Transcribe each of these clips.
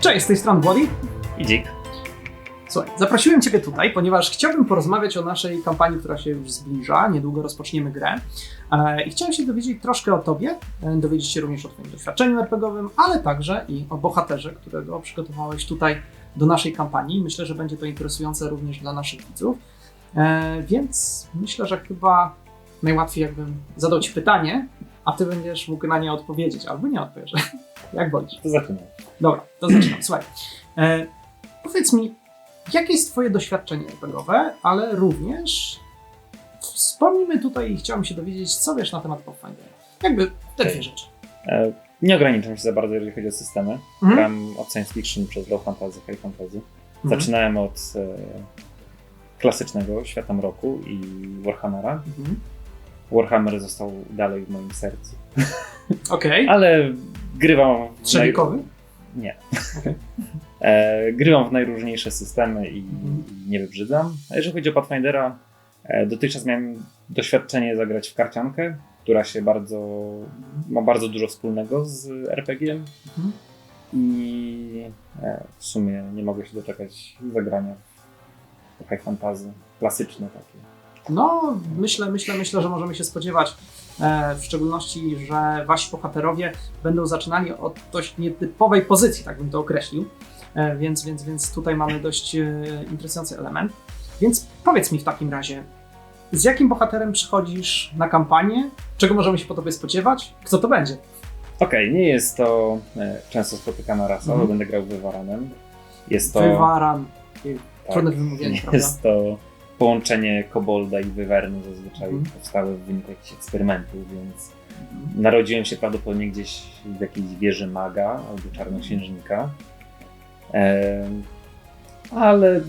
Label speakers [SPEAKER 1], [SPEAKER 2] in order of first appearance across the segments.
[SPEAKER 1] Cześć, z tej strony Włody.
[SPEAKER 2] I dzik.
[SPEAKER 1] Słuchaj, zaprosiłem Ciebie tutaj, ponieważ chciałbym porozmawiać o naszej kampanii, która się już zbliża. Niedługo rozpoczniemy grę. E, I chciałem się dowiedzieć troszkę o Tobie, e, dowiedzieć się również o Twoim doświadczeniu RPGowym, ale także i o bohaterze, którego przygotowałeś tutaj do naszej kampanii. Myślę, że będzie to interesujące również dla naszych widzów. E, Więc myślę, że chyba najłatwiej jakbym zadał Ci pytanie, a Ty będziesz mógł na nie odpowiedzieć, albo nie odpowiesz. Jak wolisz.
[SPEAKER 2] To zaczynam.
[SPEAKER 1] Dobra, to zaczynam. Słuchaj, e, powiedz mi, jakie jest Twoje doświadczenie RPGowe, ale również wspomnijmy tutaj i chciałbym się dowiedzieć, co wiesz na temat Pathfindera. Jakby te dwie rzeczy.
[SPEAKER 2] E, nie ograniczam się za bardzo, jeżeli chodzi o systemy.
[SPEAKER 1] Mhm.
[SPEAKER 2] Gram od science fiction przez low fantasy, high fantasy.
[SPEAKER 1] Mhm.
[SPEAKER 2] Zaczynałem od e, klasycznego Świata Mroku i Warhammera.
[SPEAKER 1] Mhm.
[SPEAKER 2] Warhammer został dalej w moim sercu.
[SPEAKER 1] Okej.
[SPEAKER 2] Ale grywam... w
[SPEAKER 1] Strzelnikowy?
[SPEAKER 2] Nie. E, grywam w najróżniejsze systemy i,
[SPEAKER 1] Mhm.
[SPEAKER 2] i nie wybrzydzam. A jeżeli chodzi o Pathfindera, e, dotychczas miałem doświadczenie zagrać w karciankę, która się bardzo, ma bardzo dużo wspólnego z RPG-iem
[SPEAKER 1] Mhm.
[SPEAKER 2] i e, w sumie nie mogę się doczekać zagrania w high fantasy, klasyczne takie.
[SPEAKER 1] No, myślę, myślę, myślę, że możemy się spodziewać, w szczególności, że wasi bohaterowie będą zaczynali od dość nietypowej pozycji, tak bym to określił. E, więc, więc, więc tutaj mamy dość e, interesujący element. Więc powiedz mi w takim razie, z jakim bohaterem przychodzisz na kampanię? Czego możemy się po tobie spodziewać? Kto to będzie?
[SPEAKER 2] Okej, nie jest to e, często spotykana rasa,
[SPEAKER 1] Mhm.
[SPEAKER 2] bo będę grał Wywaranem. Jest to...
[SPEAKER 1] Wywaran.
[SPEAKER 2] tak,
[SPEAKER 1] Trudne wymówienie, prawda?
[SPEAKER 2] Jest to połączenie kobolda i wywerny zazwyczaj
[SPEAKER 1] Mhm.
[SPEAKER 2] powstałe w wyniku jakichś eksperymentów, więc narodziłem się prawdopodobnie gdzieś w jakiejś wieży maga albo czarnoksiężnika. Em, ale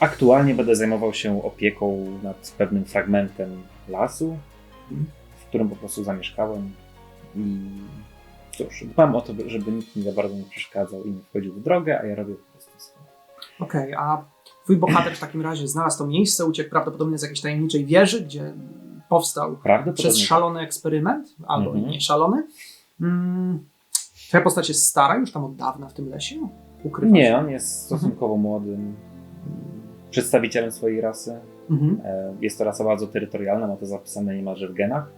[SPEAKER 2] aktualnie będę zajmował się opieką nad pewnym fragmentem lasu, w którym po prostu zamieszkałem i cóż, dbam o to, żeby nikt mi za bardzo nie przeszkadzał i nie wchodził w drogę, a ja robię po prostu swoje.
[SPEAKER 1] Okej, a twój bohater w takim razie znalazł to miejsce, uciekł prawdopodobnie z jakiejś tajemniczej wieży, gdzie powstał przez szalony eksperyment, albo
[SPEAKER 2] Mhm.
[SPEAKER 1] nie szalony. Mm, twoja postać jest stara, już tam od dawna w tym lesie? Ukrywa
[SPEAKER 2] Nie,
[SPEAKER 1] się?
[SPEAKER 2] on jest stosunkowo młodym przedstawicielem swojej rasy.
[SPEAKER 1] Mhm.
[SPEAKER 2] E, Jest to rasa bardzo terytorialna, ma to zapisane niemalże w genach.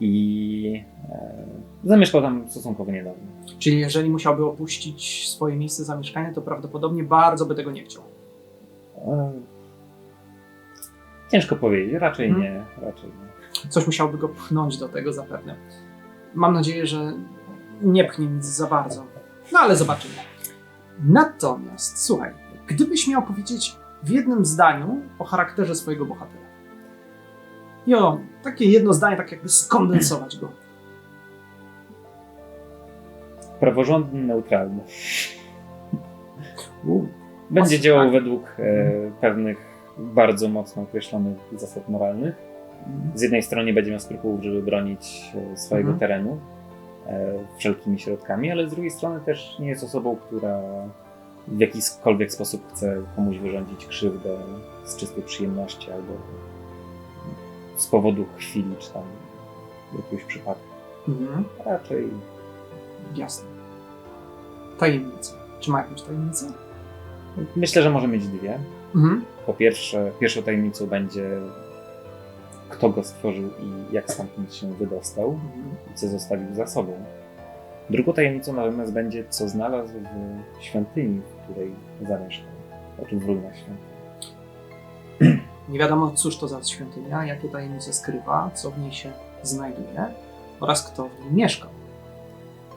[SPEAKER 2] I e, zamieszkał tam stosunkowo niedawno.
[SPEAKER 1] Czyli jeżeli musiałby opuścić swoje miejsce zamieszkania, to prawdopodobnie bardzo by tego nie chciał.
[SPEAKER 2] Ciężko powiedzieć, raczej
[SPEAKER 1] Mhm.
[SPEAKER 2] nie, raczej nie.
[SPEAKER 1] Coś musiałby go pchnąć do tego zapewne. Mam nadzieję, że nie pchnie nic za bardzo. No ale zobaczymy. Natomiast, słuchaj, gdybyś miał powiedzieć w jednym zdaniu o charakterze swojego bohatera. I o takie jedno zdanie, tak jakby skondensować go.
[SPEAKER 2] Praworządny, neutralny.
[SPEAKER 1] U,
[SPEAKER 2] Będzie działał
[SPEAKER 1] tak.
[SPEAKER 2] według e, pewnych bardzo mocno określonych zasad moralnych. Z jednej strony będzie miał skrupułów, żeby bronić e, swojego
[SPEAKER 1] Mhm.
[SPEAKER 2] terenu e, wszelkimi środkami, ale z drugiej strony też nie jest osobą, która w jakikolwiek sposób chce komuś wyrządzić krzywdę z czystej przyjemności albo z powodu chwili czy tam jakiegoś przypadku.
[SPEAKER 1] Mhm.
[SPEAKER 2] Raczej
[SPEAKER 1] Jasne. Tajemnice. Czy ma jakąś tajemnicę?
[SPEAKER 2] Myślę, że może mieć dwie.
[SPEAKER 1] Mhm.
[SPEAKER 2] Po pierwsze, pierwszą tajemnicą będzie kto go stworzył i jak stamtąd się wydostał.
[SPEAKER 1] Mhm.
[SPEAKER 2] i co zostawił za sobą. Drugą tajemnicą natomiast będzie, co znalazł w świątyni, w której zamieszkał, znaczy w ruinach świątyni.
[SPEAKER 1] Nie wiadomo, cóż to za świątynia, jakie tajemnice skrywa, co w niej się znajduje oraz kto w niej mieszka.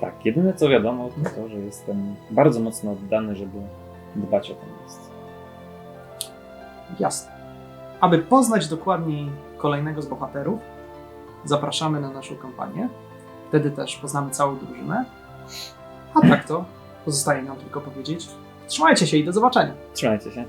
[SPEAKER 2] Tak, jedyne co wiadomo to to, że jestem bardzo mocno oddany, żeby dbać o to miejsce.
[SPEAKER 1] Jasne. Aby poznać dokładniej kolejnego z bohaterów, zapraszamy na naszą kampanię. Wtedy też poznamy całą drużynę. A tak to pozostaje nam tylko powiedzieć: trzymajcie się i do zobaczenia.
[SPEAKER 2] Trzymajcie się.